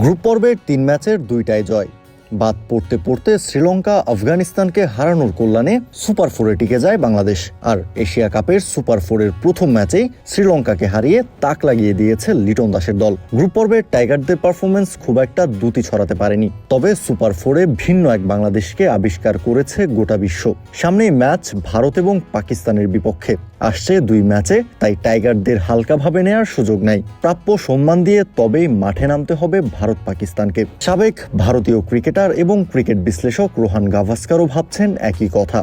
Group পর্বের তিন ম্যাচের দুইটাই জয়। বাদ পড়তে পড়তে শ্রীলঙ্কা আফগানিস্তানকে হারানোর কল্যাণে সুপার ফোরে টিকে যায় বাংলাদেশ। আর এশিয়া কাপের সুপার ফোরের প্রথম ম্যাচেই শ্রীলঙ্কাকে হারিয়ে তাক লাগিয়ে দিয়েছে লিটন দাসের দল। গ্রুপ পর্বে টাইগারদের পারফরমেন্স খুব একটা দুতি ছড়াতে পারেনি, তবে সুপার ফোরে ভিন্ন এক বাংলাদেশকে আবিষ্কার করেছে গোটা বিশ্ব। সামনেই ম্যাচ ভারত এবং পাকিস্তানের বিপক্ষে। আসছে দুই ম্যাচে, তাই টাইগারদের হালকাভাবে নেয়ার সুযোগ নাই। প্রাপ্য সম্মান দিয়ে তবেই মাঠে নামতে হবে ভারত পাকিস্তানকে সাবেক ভারতীয় ক্রিকেটার এবং ক্রিকেট বিশ্লেষক রোহান গাভাস্কারও ভাবছেন একই কথা।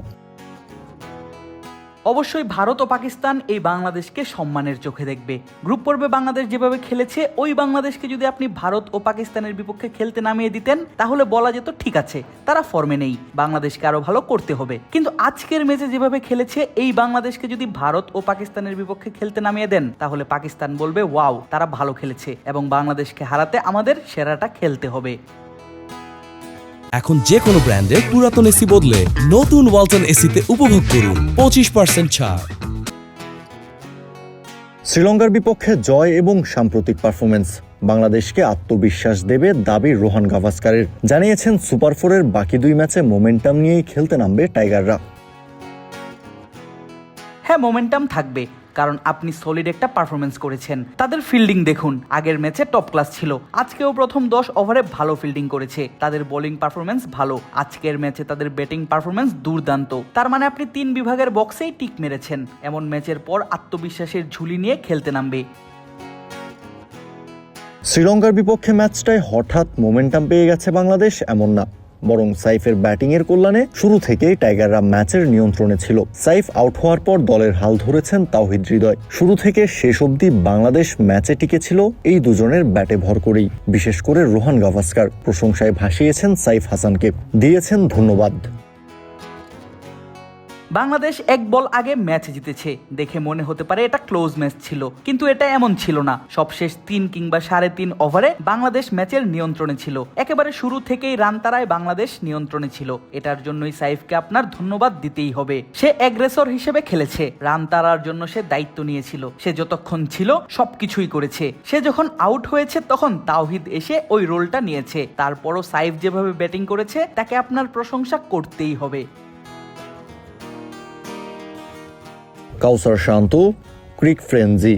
অবশ্যই ভারত ও পাকিস্তান এই বাংলাদেশকে সম্মানের চোখে দেখবে। গ্রুপ পর্বে বাংলাদেশ যেভাবে খেলেছে, ওই বাংলাদেশকে যদি আপনি ভারত ও পাকিস্তানের বিপক্ষে খেলতে নামিয়ে দিতেন, তাহলে বলা যেত ঠিক আছে, তারা ফর্মে নেই, বাংলাদেশকে আরও ভালো করতে হবে। কিন্তু আজকের ম্যাচে যেভাবে খেলেছে, এই বাংলাদেশকে যদি ভারত ও পাকিস্তানের বিপক্ষে খেলতে নামিয়ে দেন, তাহলে পাকিস্তান বলবে, ওয়াও, তারা ভালো খেলেছে এবং বাংলাদেশকে হারাতে আমাদের সেরাটা খেলতে হবে। এখন যে কোনো ব্র্যান্ডের পুরাতন এসি বদলে নতুন ওয়ালটন এসিতে উপভোগ করুন পঁচিশ পার্সেন্ট ছাড়। শ্রীলঙ্কার বিপক্ষে জয় এবং সাম্প্রতিক পারফরমেন্স বাংলাদেশকে আত্মবিশ্বাস দেবে দাবি রোহান গাভাস্কারের। জানিয়েছেন সুপার ফোরের বাকি দুই ম্যাচে মোমেন্টাম নিয়েই খেলতে নামবে টাইগাররা। হ্যাঁ মোমেন্টাম থাকবে। কারণ আপনি সলিড একটা পারফরমেন্স করেছেন। তাদের ফিল্ডিং দেখুন। আগের ম্যাচে টপ ক্লাস ছিল। আজকেও প্রথম দশ ওভারে ভালো ফিল্ডিং করেছে। তাদের বোলিং পারফরমেন্স ভালো। আজকের ম্যাচে তাদের ব্যাটিং পারফরমেন্স দুর্দান্ত। তার মানে আপনি তিন বিভাগের বক্সেই টিক মেরেছেন। এমন ম্যাচের পর আত্মবিশ্বাসের ঝুলি নিয়ে খেলতে নামবে। শ্রীলঙ্কার বিপক্ষে ম্যাচটায় হঠাৎ মোমেন্টাম পেয়ে গেছে বাংলাদেশ, এমন না। বরং সাইফের ব্যাটিং এর কল্যাণে শুরু থেকেই টাইগাররা ম্যাচের নিয়ন্ত্রণে ছিল। সাইফ আউট হওয়ার পর দলের হাল ধরেছেন তাওহিদ হৃদয়। শুরু থেকে শেষ অবধি বাংলাদেশ ম্যাচে টিকেছিল এই দুজনের ব্যাটে ভর করেই, বিশেষ করে রোহান গাভাস্কার। প্রশংসায় ভাসিয়েছেন সাইফ হাসানকে। দিয়েছেন ধন্যবাদ। বাংলাদেশ এক বল আগে ম্যাচ জিতেছে। দেখে মনে হতে পারে এটা ক্লোজ ম্যাচ ছিল। কিন্তু এটা এমন ছিল না। সবশেষ তিন কিংবা সাড়ে তিন ওভারে বাংলাদেশ ম্যাচের নিয়ন্ত্রণে ছিল। একেবারে শুরু থেকেই রান তারায় বাংলাদেশ নিয়ন্ত্রণে ছিল। এটার জন্যই সাইফকে আপনার ধন্যবাদ দিতেই হবে। সে অ্যাগ্রেসর হিসেবে খেলেছে। রান তারার জন্য সে দায়িত্ব নিয়েছিল। সে যতক্ষণ ছিল, সবকিছুই করেছে। সে যখন আউট হয়েছে, তখন তাওহিদ এসে ওই রোলটা নিয়েছে। তারপরও সাইফ যেভাবে ব্যাটিং করেছে, তাকে আপনার প্রশংসা করতেই হবে। কাউসার শান্ত ক্রিক ফ্রেঞ্জি